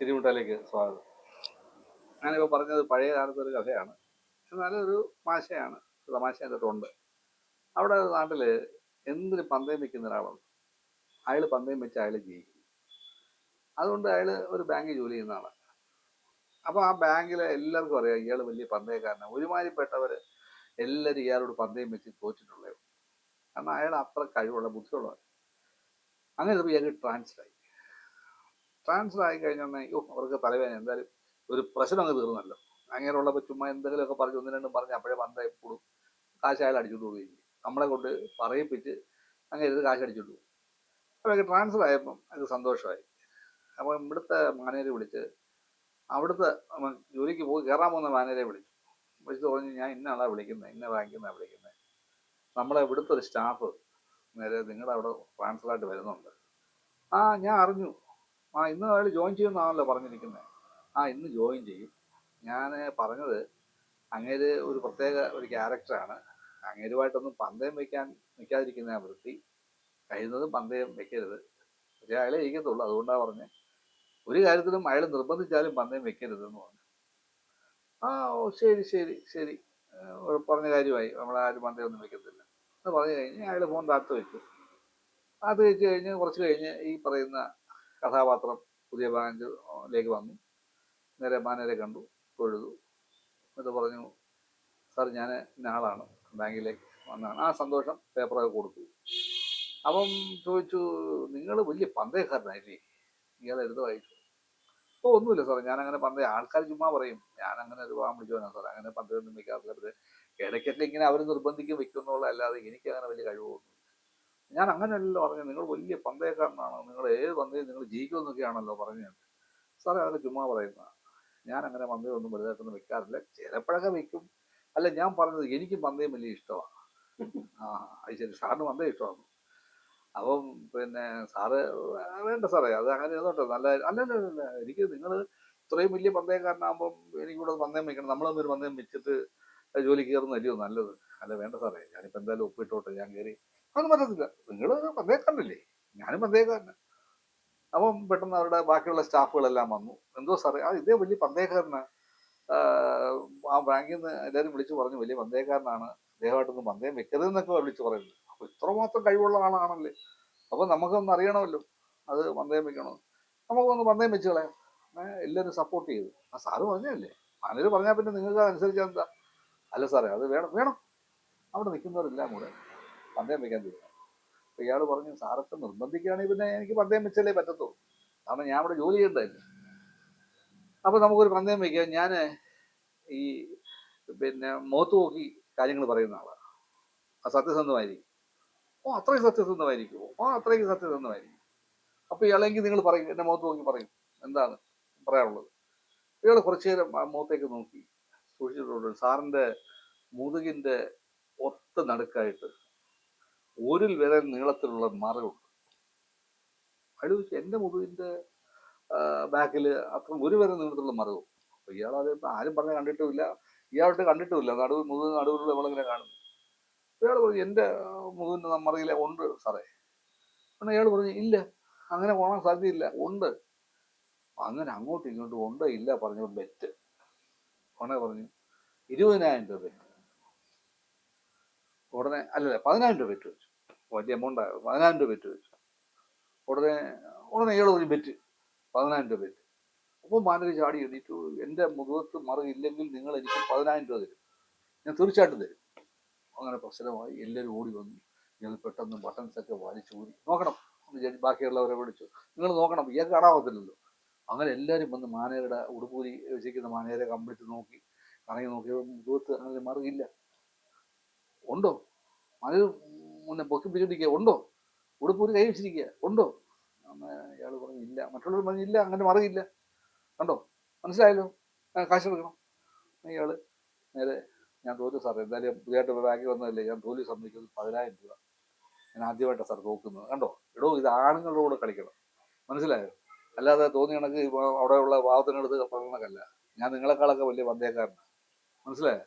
തിരുമുട്ടയിലേക്ക് സ്വാഗതം. ഞാനിപ്പോൾ പറഞ്ഞത് പഴയ കാലത്തെ ഒരു കഥയാണ്. എന്നാലും ഒരു മാശയാണ് തമാശ അതിന്റെ ഉണ്ട് അവിടെ നാട്ടിൽ എന്തിന് പന്തയം വെക്കുന്ന ഒരാളുണ്ട്. അയാൾ പന്തയം വെച്ച് അയാൾ ജയിക്കും. അതുകൊണ്ട് അയാൾ ഒരു ബാങ്കിൽ ജോലി ചെയ്യുന്ന ആളാണ് അപ്പോൾ ആ ബാങ്കിലെ എല്ലാവർക്കും അറിയാം ഇയാൾ വലിയ പന്തയക്കാരനാണ് ഒരുമാതിരിപ്പെട്ടവർ എല്ലാവരും ഇയാളോട് പന്തയം വെച്ച് തോറ്റിട്ടുള്ളത് കാരണം അയാൾ അത്ര കഴിവുള്ള ബുദ്ധിയുള്ള അങ്ങനെ ഇയാൾക്ക് ട്രാൻസ്ഫർ ആയി ട്രാൻസ്ഫർ ആയി കഴിഞ്ഞാൽ അയ്യോ അവർക്ക് തലവേദന. എന്തായാലും ഒരു പ്രശ്നം അങ്ങ് തീർന്നല്ലോ. അങ്ങനെയുള്ളപ്പോൾ ചുമ്മാ എന്തെങ്കിലുമൊക്കെ പറഞ്ഞ് ഒന്ന് രണ്ടും പറഞ്ഞ് അപ്പോഴേ പന്തയം കൂടും കാശ് അയാൾ അടിച്ചുകൊണ്ട് പോവുകയും ചെയ്യും. നമ്മളെ കൊണ്ട് പറയിപ്പിച്ച് അങ്ങനെ ഇത് കാശ് അടിച്ചുകൊണ്ട് പോകും അപ്പോൾ ട്രാൻസ്ഫർ ആയപ്പം അത് സന്തോഷമായി. അപ്പോൾ ഇവിടുത്തെ മാനേജരെ വിളിച്ച് അവിടുത്തെ ജോലിക്ക് പോയി കയറാൻ പോകുന്ന മാനേജരെ വിളിച്ചു. വിളിച്ച് പറഞ്ഞു ഞാൻ ഇന്ന ആളാണ് വിളിക്കുന്നത് ഇന്ന ബാങ്കിൽ നിന്നാണ് വിളിക്കുന്നത് നമ്മളെ ഇവിടുത്തെ ഒരു സ്റ്റാഫ് നേരെ നിങ്ങളുടെ അവിടെ ട്രാൻസ്ഫർ ആയിട്ട് വരുന്നുണ്ട്. ആ ഞാൻ അറിഞ്ഞു. ആ ഇന്ന് അയാൾ ജോയിൻ ചെയ്യുമെന്നാണല്ലോ പറഞ്ഞിരിക്കുന്നത് ആ ഇന്ന് ജോയിൻ ചെയ്യും. ഞാൻ പറഞ്ഞത് അങ്ങേര് ഒരു പ്രത്യേക ഒരു ക്യാരക്ടറാണ് അങ്ങേരുമായിട്ടൊന്നും പന്തയം വയ്ക്കാൻ നിൽക്കാതിരിക്കുന്ന വൃത്തി. കഴിയുന്നതും പന്തയം വെക്കരുത്. പക്ഷേ അയാളെ ഇരിക്കത്തുള്ളൂ. അതുകൊണ്ടാണ് പറഞ്ഞത് ഒരു കാര്യത്തിലും അയാൾ നിർബന്ധിച്ചാലും പന്തയം വെക്കരുതെന്ന് പറഞ്ഞു. ആ ഓ ശരി ശരി ശരി. പറഞ്ഞ കാര്യമായി. നമ്മളാരും മന്ത്രിയൊന്നും വെക്കത്തില്ല. എന്ന് പറഞ്ഞു കഴിഞ്ഞ് അയാൾ ഫോൺ താഴ്ത്ത് വെച്ചു. അത് വെച്ച് കഴിഞ്ഞ് കുറച്ച് കഴിഞ്ഞ് ഈ പറയുന്ന കഥാപാത്രം പുതിയ ബാങ്കിലേക്ക് വന്നു. നേരെ മാനേരെ കണ്ടു തൊഴുതു. എന്നിട്ട് പറഞ്ഞു സാർ ഞാൻ ഇന്ന ആളാണ്. ബാങ്കിലേക്ക് വന്നാണ് ആ സന്തോഷം പേപ്പറൊക്കെ കൊടുത്തു. അപ്പം ചോദിച്ചു നിങ്ങൾ വലിയ പന്തയക്കാരനായില്ലേ? ഇയാളെടുത്ത് വായിച്ചു. ഓ ഒന്നുമില്ല സാറേ. ഞാൻ അങ്ങനെ പന്തയ ആൾക്കാർ ചുമ്മാ പറയും. ഞാൻ അങ്ങനെ ഒരു വാം വിളിച്ചോനാ സാറേ. അങ്ങനെ പന്തയൊന്നും വെക്കാറില്ല പക്ഷേ ഇടയ്ക്കൊക്കെ ഇങ്ങനെ അവർ നിർബന്ധിക്കും വെക്കുന്നുള്ള അല്ലാതെ എനിക്ക് അങ്ങനെ വലിയ കഴിവൊന്നും ഞാൻ അങ്ങനെയല്ലോ പറഞ്ഞു. നിങ്ങൾ വലിയ പന്തയക്കാരനാണ്? നിങ്ങൾ ഏത് പന്തയും നിങ്ങൾ ജയിക്കുമെന്നൊക്കെയാണല്ലോ പറഞ്ഞത് സാറേ അതൊക്കെ ചുമ്മാ പറയുന്ന ഞാൻ അങ്ങനെ പന്തയമൊന്നും വലുതായിട്ടൊന്നും വെക്കാറില്ല. ചിലപ്പോഴൊക്കെ വെക്കും. അല്ല ഞാൻ പറഞ്ഞത് എനിക്ക് പന്തയം വലിയ ഇഷ്ടമാണ് ആ അത് ശരി. സാറിന് പന്തയം ഇഷ്ടമാണ്? അപ്പം പിന്നെ സാറ് വേണ്ട സാറേ. അത് അങ്ങനെ ഇരുന്നോട്ടെ നല്ല അല്ല അല്ല അല്ല എനിക്ക് നിങ്ങൾ ഇത്രയും വലിയ പന്തയക്കാരനാകുമ്പം എനിക്കിവിടെ പന്തയം വെക്കണം. തമ്മിൽ ഒരു പന്തയം വെച്ചിട്ട് ജോലി കയറുന്നല്ലയോ നല്ലത്. അല്ല വേണ്ട സാറേ. ഞാനിപ്പോൾ എന്തായാലും ഒപ്പിട്ടോട്ടെ. ഞാൻ കയറി. അതൊന്നും പറ്റത്തില്ല. നിങ്ങൾ പന്തയക്കാരനല്ലേ ഞാനും പന്തയക്കാരനാണ് അപ്പം പെട്ടെന്ന് അവരുടെ ബാക്കിയുള്ള സ്റ്റാഫുകളെല്ലാം വന്നു. എന്തോ സാറേ ആ ഇതേ വലിയ പന്തയക്കാരനാണ് ആ ബാങ്കിൽ നിന്ന് എല്ലാവരും വിളിച്ചു പറഞ്ഞു വലിയ പന്തയക്കാരനാണ് അദ്ദേഹമായിട്ടൊന്നും പന്തയം വെക്കരുതെന്നൊക്കെ വിളിച്ചു പറയുന്നത് അപ്പൊ ഇത്രമാത്രം കഴിവുള്ള ആളാണല്ലേ? അപ്പോൾ നമുക്കൊന്ന് അറിയണമല്ലോ. അത് പന്തയം വെക്കണോ? നമുക്കൊന്ന് പന്തയം വെച്ച് കളയാം. എല്ലാവരും സപ്പോർട്ട് ചെയ്തു. ആ സാറ് പറഞ്ഞല്ലേ മാനേജർ പറഞ്ഞാൽ പിന്നെ നിങ്ങൾക്ക് അതനുസരിച്ച് എന്താ? അല്ല സാറേ അത് വേണം വേണം. അവിടെ നിൽക്കുന്നവരെല്ലാം കൂടെ പന്തയം വെക്കാൻ തീരുമാനം അപ്പൊ ഇയാൾ പറഞ്ഞു സാറൊക്കെ നിർബന്ധിക്കുകയാണെങ്കിൽ പിന്നെ എനിക്ക് പന്തയം വെച്ചല്ലേ പറ്റത്തുള്ളൂ. കാരണം ഞാൻ അവിടെ ജോലി ചെയ്യണ്ടായിരുന്നു അപ്പോൾ നമുക്കൊരു പന്തയം വയ്ക്കാം ഞാൻ ഈ പിന്നെ മുഖത്ത് നോക്കി കാര്യങ്ങൾ പറയുന്ന ആളാണ് സത്യസന്ധമായിരിക്കും. ഓ അത്രയും സത്യസന്ധമായിരിക്കുമോ ആ അത്രയും സത്യസന്ധമായിരിക്കും അപ്പൊ ഇയാളെങ്കിൽ നിങ്ങൾ പറയും എന്റെ മുഖത്ത് നോക്കി പറയും. എന്താണ് പറയാനുള്ളത്? ഇയാൾ കുറച്ചു നേരം മുഖത്തേക്ക് നോക്കി. സൂക്ഷിച്ചിട്ടുണ്ട്. സാറിന്റെ മുതുകിന്റെ ഒത്ത നടുക്കായിട്ട് ഒരു വരെ നീളത്തിലുള്ള മറവുണ്ട്. അയാൾ ചോദിച്ചു എന്റെ മുതുകിന്റെ ബാക്കിൽ അത്ര ഒരു വരെ നീളത്തിലുള്ള മറവും? അപ്പൊ ഇയാൾ അത് ആരും പറഞ്ഞ കണ്ടിട്ടുമില്ല. ഇയാളുടെ കണ്ടിട്ടുമില്ല. നടുവ് മുതുക നടുവിലുള്ള നമ്മളിങ്ങനെ കാണുന്നു? ഇയാൾ പറഞ്ഞു എന്റെ മുതുകിന്റെ നമ്മറിയിലെ ഉണ്ട് സാറേ. പിന്നെ അയാൾ പറഞ്ഞു ഇല്ല അങ്ങനെ പോകാൻ സാധ്യതയില്ല ഉണ്ട്. അങ്ങനെ അങ്ങോട്ടും ഇങ്ങോട്ടും ഉണ്ട് ഇല്ല പറഞ്ഞു ബെറ്റ്. ഉടനെ പറഞ്ഞു ഇരുപതിനായിരം രൂപ ബെറ്റ്. ഉടനെ അല്ലല്ല പതിനായിരം രൂപ ബെറ്റ് വെച്ചു. വലിയ എമൗണ്ട് ആയോ പതിനായിരം രൂപ ബെറ്റ് വെച്ചു. ഉടനെ ഉടനെ അയാൾ പറഞ്ഞു ബെറ്റ് പതിനായിരം രൂപ ബെറ്റ്. അപ്പോൾ മാനേജർ ചാടി എണീറ്റു. എന്റെ മുഖത്ത് മറിയില്ലെങ്കിൽ നിങ്ങൾ എനിക്ക് പതിനായിരം രൂപ തരും. ഞാൻ തീർച്ചയായിട്ടും തരും. അങ്ങനെ പ്രശ്നമായി എല്ലാവരും ഓടി വന്നു. ഞങ്ങൾ പെട്ടെന്ന് ബട്ടൺസ് ഒക്കെ വലിച്ചൂരി നോക്കണം. ബാക്കിയുള്ളവരെ വിളിച്ചു. നിങ്ങൾ നോക്കണം ഇയാൾക്ക് കാണാവത്തില്ലല്ലോ. അങ്ങനെ എല്ലാവരും വന്ന് മാനേരുടെ ഉടുപ്പൂരി വെച്ചിരിക്കുന്ന മാനേരെ കമ്പിളിച്ച് നോക്കി കറങ്ങി നോക്കിയപ്പോൾ മുഖത്ത് അങ്ങനെ മറിയില്ല. ഉണ്ടോ? മനു മുന്നേ പൊക്കി പിടിച്ചിരിക്കുക ഉണ്ടോ? ഉടുപ്പൂരി കൈ വെച്ചിരിക്കുക ഉണ്ടോ? അയാൾ പറഞ്ഞു ഇല്ല. മറ്റുള്ളവർ പറഞ്ഞു ഇല്ല. അങ്ങനെ മറിയില്ല. കണ്ടോ? മനസ്സിലായല്ലോ? കാശ് എടുക്കണം ഇയാൾ നേരെ ഞാൻ തോറ്റു സാറേ. എന്തായാലും പുതിയതായിട്ട് ബാക്കി വന്നതല്ലേ. ഞാൻ തോൽവി സമ്മതിക്കുന്നത് പതിനായിരം രൂപ. ഞാൻ ആദ്യമായിട്ടാണ് സാർ നോക്കുന്നത്. കണ്ടോ? എടോ ഇത് ആണുങ്ങളുടെ കൂടെ കളിക്കണം. മനസ്സിലായോ? അല്ലാതെ തോന്നി കണക്ക് അവിടെയുള്ള പാവത്തിനടുത്ത് പറഞ്ഞക്കല്ല ഞാൻ നിങ്ങളെക്കാളൊക്കെ വലിയ പന്തയക്കാരനാണ് മനസ്സിലായോ?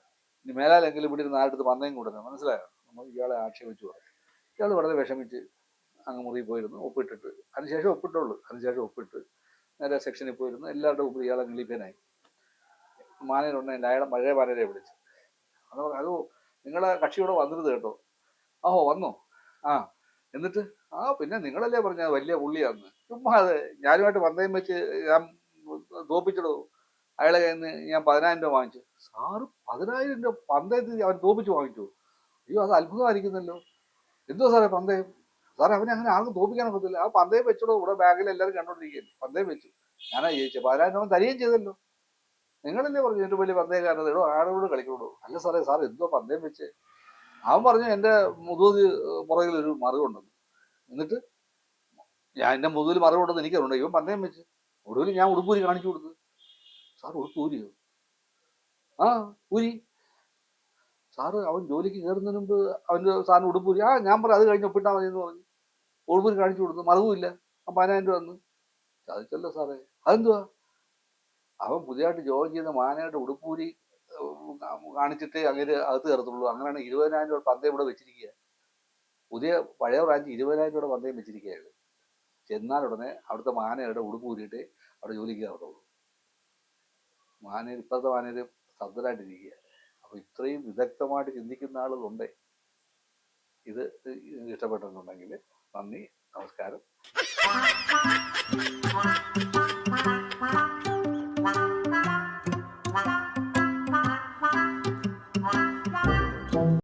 ഇനി മേലാലെങ്കിലും ഇവിടെ ഇരുന്ന് ആരുടെ പന്തയും കൂടണം മനസ്സിലായോ? നമ്മൾ ഇയാളെ ആക്ഷേപിച്ചു പറഞ്ഞു ഇയാൾ വളരെ വിഷമിച്ച് അങ്ങ് മുറി പോയിരുന്നു ഒപ്പിട്ടിട്ട്. അതിനുശേഷം ഒപ്പിട്ടുള്ളൂ. അതിനുശേഷം ഒപ്പിട്ട് നേരെ സെക്ഷനിൽ പോയിരുന്നു. എല്ലാവരുടെ മുമ്പിൽ ഇയാളെ കിളിപ്പനായി എന്റെ അയാളെ പഴയ മാനേജരെ വിളിച്ചു. അത് അതോ നിങ്ങളെ കക്ഷിയോടെ വന്നിരുത് കേട്ടോ. ആഹോ വന്നോ? ആ എന്നിട്ട് ആ പിന്നെ നിങ്ങളല്ലേ പറഞ്ഞ വലിയ പുള്ളിയാന്ന്. ചുമ്മാ അത് ഞാനുമായിട്ട് പന്തയം വെച്ച് ഞാൻ തോപ്പിച്ചിടോ അയാളെ കയ്യിൽ നിന്ന് ഞാൻ പതിനായിരം രൂപ വാങ്ങിച്ചു. സാറ് പതിനായിരം രൂപ പന്തയത്തിൽ അവൻ തോപ്പിച്ച് വാങ്ങിച്ചു? അയ്യോ അത് അത്ഭുതമായിരിക്കുന്നല്ലോ. എന്തോ സാറേ പന്തയം? സാറേ അവനെ അങ്ങനെ ആർക്കും തോപ്പിക്കാൻ ഒക്കത്തില്ല. ആ പന്തയം വെച്ചോളൂ. ഇവിടെ ബാഗിൽ എല്ലാവരും കണ്ടോണ്ടിരിക്കുകയല്ലേ പന്തയം വെച്ചു. ഞാനാ ജയിച്ചത് പതിനായിരം രൂപ തരികയും ചെയ്തല്ലോ. നിങ്ങളല്ലേ പറഞ്ഞു ഏറ്റവും വലിയ പന്തയക്കാരനത് എടോ ആരോട് കളിക്കണോ അല്ല സാറേ സാർ എന്തോ പന്തയം വെച്ച്? അവൻ പറഞ്ഞു എന്റെ പുറകിൽ ഒരു മറിവുണ്ടെന്ന് എന്നിട്ട് ഞാൻ എന്റെ മുതുകിൽ മറിവുണ്ടെന്ന് എനിക്കറിയണ്ട ഇവൻ പറഞ്ഞേം വെച്ച് ഒടുവിൽ ഞാൻ ഉടുപ്പൂരി കാണിച്ചു കൊടുത്തു. സാർ ഉടുപ്പൂരി ആ ഊരി സാറ് അവൻ ജോലിക്ക് കയറുന്നതിന് മുമ്പ് അവന്റെ സാറിന് ഉടുപ്പൂരി. ആ ഞാൻ പറഞ്ഞു അത് കഴിഞ്ഞ് ഒപ്പിട്ടാൽ മതി എന്ന് പറഞ്ഞു. ഉടുപ്പൂരി കാണിച്ചു കൊടുത്തു മറവുമില്ല ആ പതിനായിരം രൂപ വന്നു ചതിച്ചല്ലോ സാറേ. അതെന്തുവാ? അവൻ പുതിയതായിട്ട് ജോയിൻ ചെയ്ത മാനയുടെ ഉടുപ്പൂരി കാണിച്ചിട്ട് അങ്ങനെ അകത്ത് കയറത്തുള്ളൂ. അങ്ങനെയാണ് ഇരുപതിനായിരം രൂപ പന്തയം ഇവിടെ വെച്ചിരിക്കുക പുതിയ പഴയ ബ്രാഞ്ച് ഇരുപതിനായിരം രൂപയുടെ പന്തയം വെച്ചിരിക്കുകയാണ്. ചെന്നാൽ ഉടനെ അവിടുത്തെ മാനയുടെ ഉടുപ്പ് കൂരിയിട്ട് അവിടെ ജോലിക്ക് കയറത്തുള്ളൂ. മാനേര് ഇപ്പോഴത്തെ മാനേര് സ്തബ്ധരായിട്ടിരിക്കുക അപ്പോൾ ഇത്രയും വിദഗ്ധമായിട്ട് ചിന്തിക്കുന്ന ആളുകളുണ്ട്. ഇത് ഇഷ്ടപ്പെട്ടിട്ടുണ്ടെങ്കിൽ നന്ദി നമസ്കാരം.